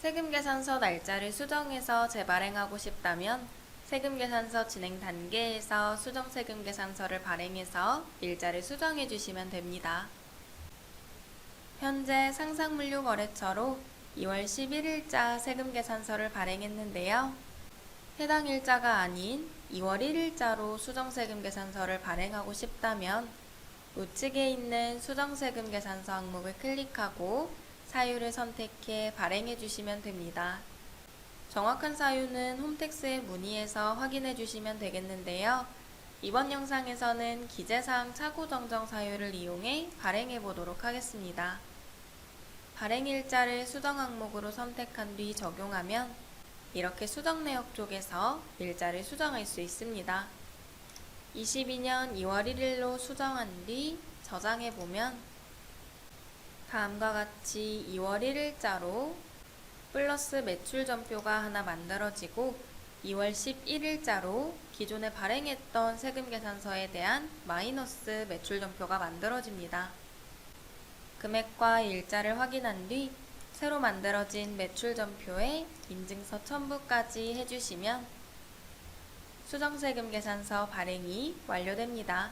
세금계산서 날짜를 수정해서 재발행하고 싶다면 세금계산서 진행 단계에서 수정세금계산서를 발행해서 일자를 수정해 주시면 됩니다. 현재 상상물류거래처로 2월 11일자 세금계산서를 발행했는데요. 해당 일자가 아닌 2월 1일자로 수정세금계산서를 발행하고 싶다면 우측에 있는 수정세금계산서 항목을 클릭하고 사유를 선택해 발행해 주시면 됩니다. 정확한 사유는 홈택스에 문의해서 확인해 주시면 되겠는데요. 이번 영상에서는 기재사항 차고 정정 사유를 이용해 발행해 보도록 하겠습니다. 발행 일자를 수정 항목으로 선택한 뒤 적용하면 이렇게 수정 내역 쪽에서 일자를 수정할 수 있습니다. 22년 2월 1일로 수정한 뒤 저장해 보면 다음과 같이 2월 1일자로 플러스 매출 전표가 하나 만들어지고 2월 11일자로 기존에 발행했던 세금 계산서에 대한 마이너스 매출 전표가 만들어집니다. 금액과 일자를 확인한 뒤 새로 만들어진 매출 전표에 인증서 첨부까지 해주시면 수정세금 계산서 발행이 완료됩니다.